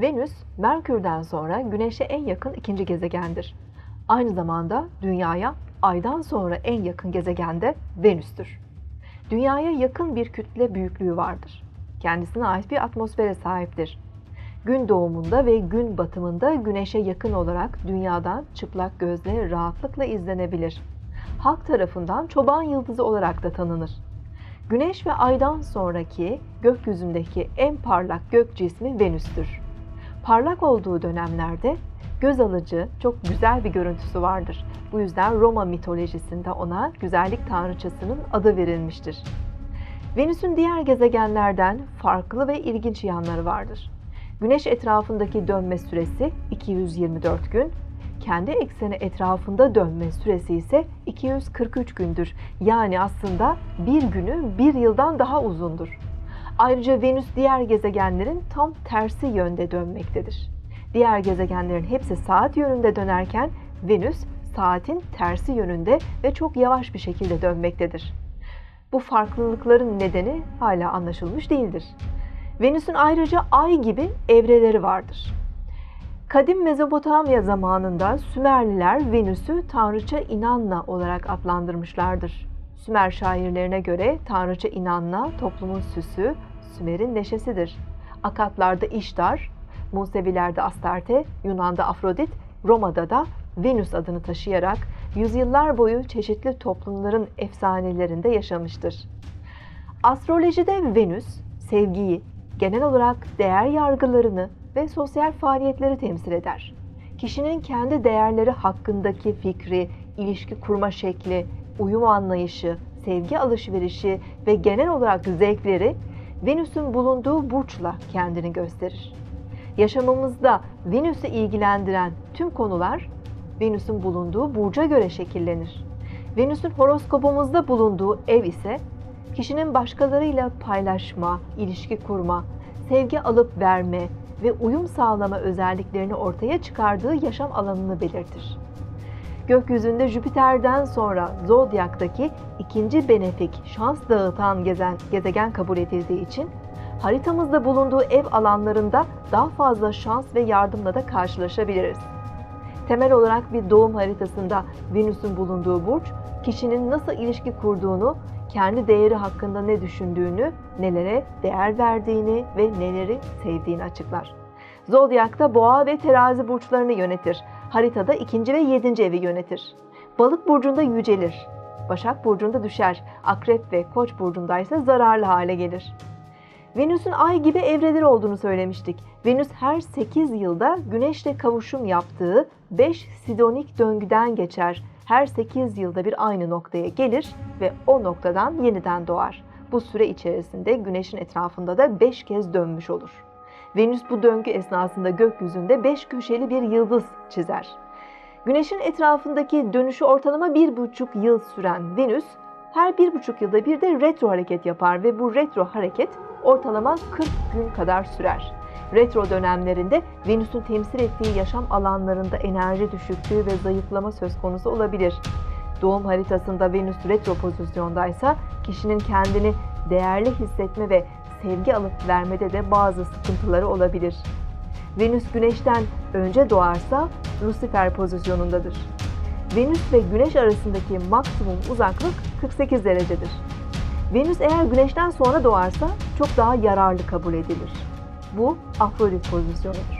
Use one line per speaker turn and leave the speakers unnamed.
Venüs, Merkür'den sonra Güneş'e en yakın ikinci gezegendir. Aynı zamanda Dünya'ya Ay'dan sonra en yakın gezegen de Venüs'tür. Dünya'ya yakın bir kütle büyüklüğü vardır. Kendisine ait bir atmosfere sahiptir. Gün doğumunda ve gün batımında Güneş'e yakın olarak Dünya'dan çıplak gözle rahatlıkla izlenebilir. Halk tarafından çoban yıldızı olarak da tanınır. Güneş ve Ay'dan sonraki gökyüzündeki en parlak gök cismi Venüs'tür. Parlak olduğu dönemlerde göz alıcı, çok güzel bir görüntüsü vardır. Bu yüzden Roma mitolojisinde ona güzellik tanrıçasının adı verilmiştir. Venüs'ün diğer gezegenlerden farklı ve ilginç yanları vardır. Güneş etrafındaki dönme süresi 224 gün, kendi ekseni etrafında dönme süresi ise 243 gündür. Yani aslında bir günü bir yıldan daha uzundur. Ayrıca Venüs diğer gezegenlerin tam tersi yönde dönmektedir. Diğer gezegenlerin hepsi saat yönünde dönerken Venüs saatin tersi yönünde ve çok yavaş bir şekilde dönmektedir. Bu farklılıkların nedeni hala anlaşılmış değildir. Venüs'ün ayrıca ay gibi evreleri vardır. Kadim Mezopotamya zamanında Sümerliler Venüs'ü tanrıça Inanna olarak adlandırmışlardır. Sümer şairlerine göre tanrıça Inanna toplumun süsü, Sümer'in neşesidir. Akatlarda İştar, Musevilerde Astarte, Yunan'da Afrodit, Roma'da da Venüs adını taşıyarak yüzyıllar boyu çeşitli toplumların efsanelerinde yaşamıştır. Astrolojide Venüs, sevgiyi, genel olarak değer yargılarını ve sosyal faaliyetleri temsil eder. Kişinin kendi değerleri hakkındaki fikri, ilişki kurma şekli, uyum anlayışı, sevgi alışverişi ve genel olarak zevkleri Venüs'ün bulunduğu burçla kendini gösterir. Yaşamımızda Venüs'ü ilgilendiren tüm konular Venüs'ün bulunduğu burca göre şekillenir. Venüs'ün horoskopumuzda bulunduğu ev ise kişinin başkalarıyla paylaşma, ilişki kurma, sevgi alıp verme ve uyum sağlama özelliklerini ortaya çıkardığı yaşam alanını belirtir. Gökyüzünde Jüpiter'den sonra Zodyak'taki ikinci benefik şans dağıtan gezen, gezegen kabul edildiği için haritamızda bulunduğu ev alanlarında daha fazla şans ve yardımla da karşılaşabiliriz. Temel olarak bir doğum haritasında Venüs'ün bulunduğu burç, kişinin nasıl ilişki kurduğunu, kendi değeri hakkında ne düşündüğünü, nelere değer verdiğini ve neleri sevdiğini açıklar. Zodyak'ta boğa ve terazi burçlarını yönetir. Haritada ikinci ve yedinci evi yönetir. Balık burcunda yücelir. Başak burcunda düşer. Akrep ve koç burcunda ise zararlı hale gelir. Venüs'ün ay gibi evreleri olduğunu söylemiştik. Venüs her 8 yılda Güneş'le kavuşum yaptığı 5 sidonik döngüden geçer. Her 8 yılda bir aynı noktaya gelir ve o noktadan yeniden doğar. Bu süre içerisinde Güneş'in etrafında da 5 kez dönmüş olur. Venüs bu döngü esnasında gökyüzünde 5 köşeli bir yıldız çizer. Güneş'in etrafındaki dönüşü ortalama bir buçuk yıl süren Venüs, her bir buçuk yılda bir de retro hareket yapar ve bu retro hareket ortalama 40 gün kadar sürer. Retro dönemlerinde Venüs'ün temsil ettiği yaşam alanlarında enerji düşüklüğü ve zayıflama söz konusu olabilir. Doğum haritasında Venüs retro pozisyondaysa kişinin kendini değerli hissetme ve sevgi alıp vermede de bazı sıkıntıları olabilir. Venüs Güneş'ten önce doğarsa Lucifer pozisyonundadır. Venüs ve Güneş arasındaki maksimum uzaklık 48 derecedir. Venüs eğer Güneş'ten sonra doğarsa çok daha yararlı kabul edilir. Bu Afrodit pozisyonudur.